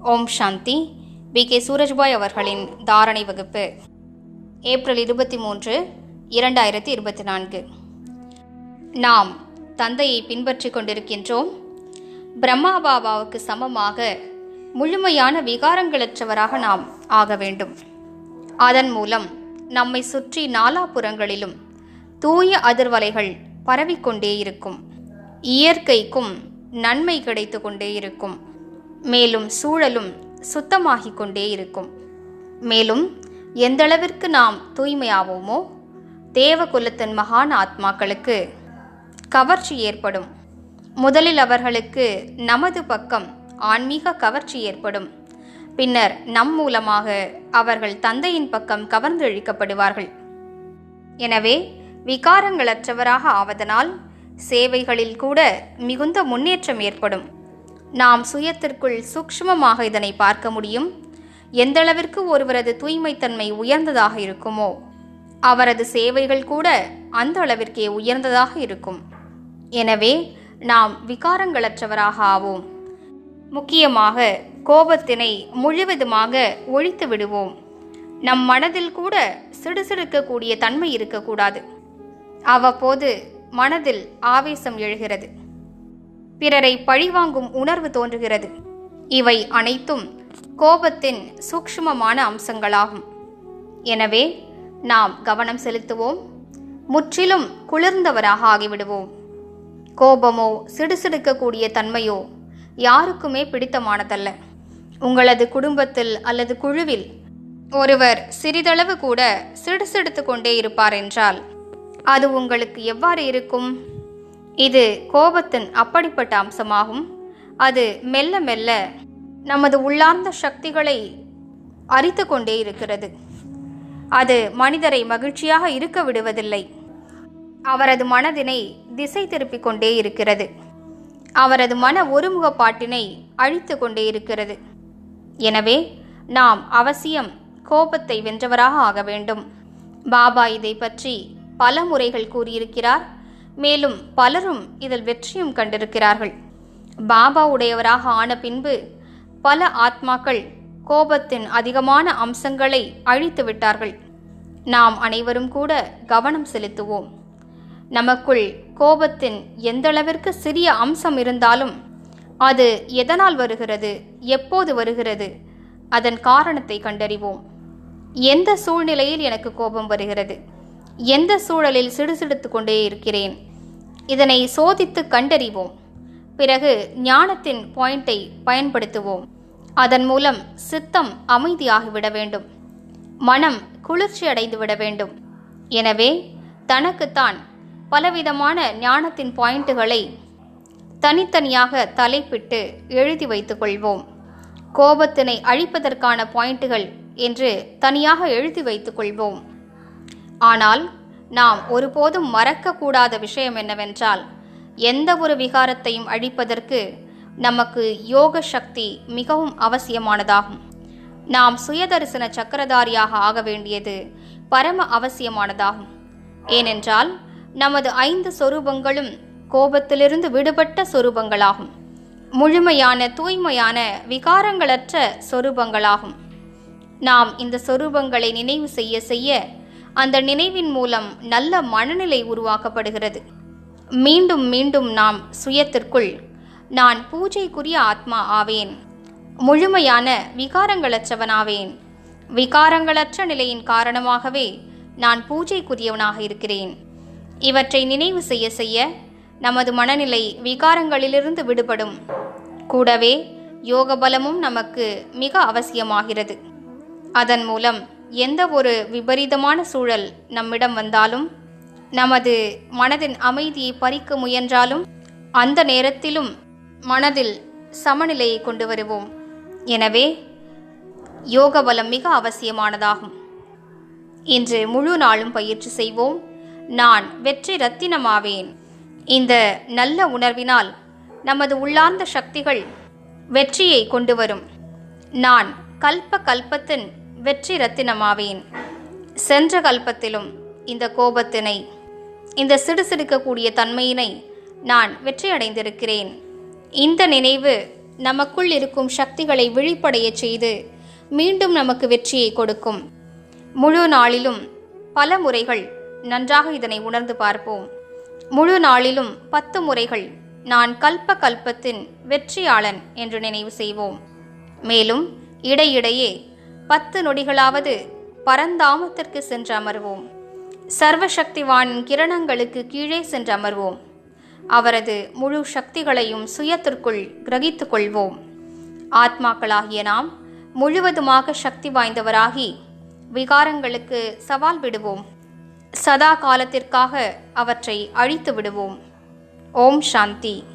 ஓம் சாந்தி. B. K. Surajbhai அவர்களின் தாரணை வகுப்பு. ஏப்ரல் இருபத்தி மூன்று இரண்டாயிரத்தி இருபத்தி நான்கு. நாம் தந்தையை பின்பற்றி கொண்டிருக்கின்றோம். பிரம்மா பாபாவுக்கு சமமாக முழுமையான விகாரங்களற்றவராக நாம் ஆக வேண்டும். அதன் மூலம் நம்மை சுற்றி நாலாபுறங்களிலும் தூய அதிர்வலைகள் பரவிக்கொண்டே இருக்கும். இயற்கைக்கும் நன்மை கிடைத்து கொண்டே இருக்கும். மேலும் சூழலும் சுத்தமாகிக் கொண்டே இருக்கும். மேலும் எந்தளவிற்கு நாம் தூய்மையாவோமோ தேவகுலத்தின் மகான் ஆத்மாக்களுக்கு கவர்ச்சி ஏற்படும். முதலில் அவர்களுக்கு நமது பக்கம் ஆன்மீக கவர்ச்சி ஏற்படும். பின்னர் நம் மூலமாக அவர்கள் தந்தையின் பக்கம் கவர்ந்தழிக்கப்படுவார்கள் எனவே விகாரங்களற்றவராக ஆவதனால் சேவைகளில் கூட மிகுந்த முன்னேற்றம் ஏற்படும். நாம் சுயத்திற்குள் சூக்ஷ்மமாக இதனை பார்க்க முடியும். எந்தளவிற்கு ஒருவரது தூய்மைத்தன்மை உயர்ந்ததாக இருக்குமோ அவரது சேவைகள் கூட அந்த அளவிற்கே உயர்ந்ததாக இருக்கும். எனவே நாம் விகாரங்களற்றவராக ஆவோம். முக்கியமாக கோபத்தினை முழுவதுமாக ஒழித்து விடுவோம். நம் மனதில் கூட சிடுசிடுக்கக்கூடிய தன்மை இருக்கக்கூடாது. அவ்வப்போது மனதில் ஆவேசம் எழுகிறது. பிறரை பழிவாங்கும் உணர்வு தோன்றுகிறது. இவை அனைத்தும் கோபத்தின் சூக்ஷ்மமான அம்சங்களாகும். எனவே நாம் கவனம் செலுத்துவோம். முற்றிலும் குளிர்ந்தவராக ஆகிவிடுவோம். கோபமோ சிடுசிடுக்கக்கூடிய தன்மையோ யாருக்குமே பிடித்தமானதல்ல. உங்களது குடும்பத்தில் அல்லது குழுவில் ஒருவர் சிறிதளவு கூட சிடுசிடுத்து கொண்டே இருப்பார் என்றால் அது உங்களுக்கு எவ்வாறு இருக்கும்? இது கோபத்தின் அப்படிப்பட்ட அம்சமாகும். அது மெல்ல மெல்ல நமது உள்ளார்ந்த சக்திகளை அரித்து கொண்டே இருக்கிறது. அது மனிதரை மகிழ்ச்சியாக இருக்க விடுவதில்லை. அவரது மனதினை திசை திருப்பிக் கொண்டே இருக்கிறது. அவரது மன ஒருமுகப்பாட்டினை அழித்து கொண்டே இருக்கிறது. எனவே நாம் அவசியம் கோபத்தை வென்றவராக ஆக வேண்டும். பாபா இதை பற்றி பல முறைகள் கூறியிருக்கிறார். மேலும் பலரும் இதில் வெற்றியும் கண்டிருக்கிறார்கள். பாபா உடையவராக ஆன பின்பு பல ஆத்மாக்கள் கோபத்தின் அதிகமான அம்சங்களை அழித்து விட்டார்கள். நாம் அனைவரும் கூட கவனம் செலுத்துவோம். நமக்குள் கோபத்தின் எந்தளவிற்கு சிறிய அம்சம் இருந்தாலும் அது எதனால் வருகிறது எப்போது வருகிறது அதன் காரணத்தை கண்டறிவோம். எந்த சூழ்நிலையில் எனக்கு கோபம் வருகிறது? எந்த சூழலில் சிடுசிடுத்து கொண்டே இருக்கிறேன்? இதனை சோதித்து கண்டறிவோம். பிறகு ஞானத்தின் பாயிண்டை பயன்படுத்துவோம். அதன் மூலம் சித்தம் அமைதியாகிவிட வேண்டும். மனம் குளிர்ச்சி அடைந்து விட வேண்டும். எனவே தனக்குத்தான் பலவிதமான ஞானத்தின் பாயிண்ட்டுகளை தனித்தனியாக தலைப்பிட்டு எழுதி வைத்துக் கொள்வோம். கோபத்தினை அழிப்பதற்கான பாயிண்ட்டுகள் என்று தனியாக எழுதி வைத்துக் கொள்வோம். ஆனால் நாம் ஒருபோதும் மறக்கக்கூடாத விஷயம் என்னவென்றால் எந்த ஒரு விகாரத்தையும் அழிப்பதற்கு நமக்கு யோக சக்தி மிகவும் அவசியமானதாகும். நாம் சுயதரிசன சக்கரதாரியாக ஆக வேண்டியது பரம அவசியமானதாகும். ஏனென்றால் நமது ஐந்து சொரூபங்களும் கோபத்திலிருந்து விடுபட்ட சொரூபங்களாகும். முழுமையான தூய்மையான விகாரங்களற்ற சொரூபங்களாகும். நாம் இந்த சொரூபங்களை நினைவு செய்ய செய்ய அந்த நினைவின் மூலம் நல்ல மனநிலை உருவாக்கப்படுகிறது. மீண்டும் மீண்டும் நாம் சுயத்திற்குள் நான் பூஜைக்குரிய ஆத்மா ஆவேன். முழுமையான விகாரங்களற்றவனாவேன். விகாரங்களற்ற நிலையின் காரணமாகவே நான் பூஜைக்குரியவனாக இருக்கிறேன். இவற்றை நினைவு செய்ய செய்ய நமது மனநிலை விகாரங்களிலிருந்து விடுபடும். கூடவே யோக பலமும் நமக்கு மிக அவசியமாகிறது. அதன் மூலம் எந்த ஒரு விபரீதமான சூழல் நம்மிடம் வந்தாலும் நமது மனதின் அமைதியை பறிக்க முயன்றாலும் அந்த நேரத்திலும் மனதில் சமநிலையை கொண்டு வருவோம். எனவே யோக பலம் மிக அவசியமானதாகும். இன்று முழு நாளும் பயிற்சி செய்வோம். நான் வெற்றி ரத்தினமாவேன். இந்த நல்ல உணர்வினால் நமது உள்ளார்ந்த சக்திகள் வெற்றியை கொண்டு வரும். நான் கல்ப கல்பத்தின் வெற்றி ரத்தினமாவேன். சென்ற கல்பத்திலும் இந்த கோபத்தினை இந்த சிடுசிடுக்கக்கூடிய தன்மையினை நான் வெற்றியடைந்திருக்கிறேன். இந்த நினைவு நமக்குள் இருக்கும் சக்திகளை விழிப்படையச் செய்து மீண்டும் நமக்கு வெற்றியை கொடுக்கும். முழு நாளிலும் பல முறைகள் நன்றாக இதனை உணர்ந்து பார்ப்போம். முழு நாளிலும் பத்து முறைகள் நான் கல்ப கல்பத்தின் வெற்றியாளன் என்று நினைவு செய்வோம். மேலும் இடையிடையே பத்து நொடிகளாவது பரந்தாமத்திற்கு சென்று அமர்வோம் சர்வசக்திவானின் கிரணங்களுக்கு கீழே சென்று அமர்வோம் அவரது முழு சக்திகளையும் சுயத்திற்குள் கிரகித்துக் கொள்வோம். ஆத்மாக்களாகிய நாம் முழுவதுமாக சக்தி வாய்ந்தவராகி விகாரங்களுக்கு சவால் விடுவோம். சதா காலத்திற்காக அவற்றை அழித்து விடுவோம். ஓம் சாந்தி.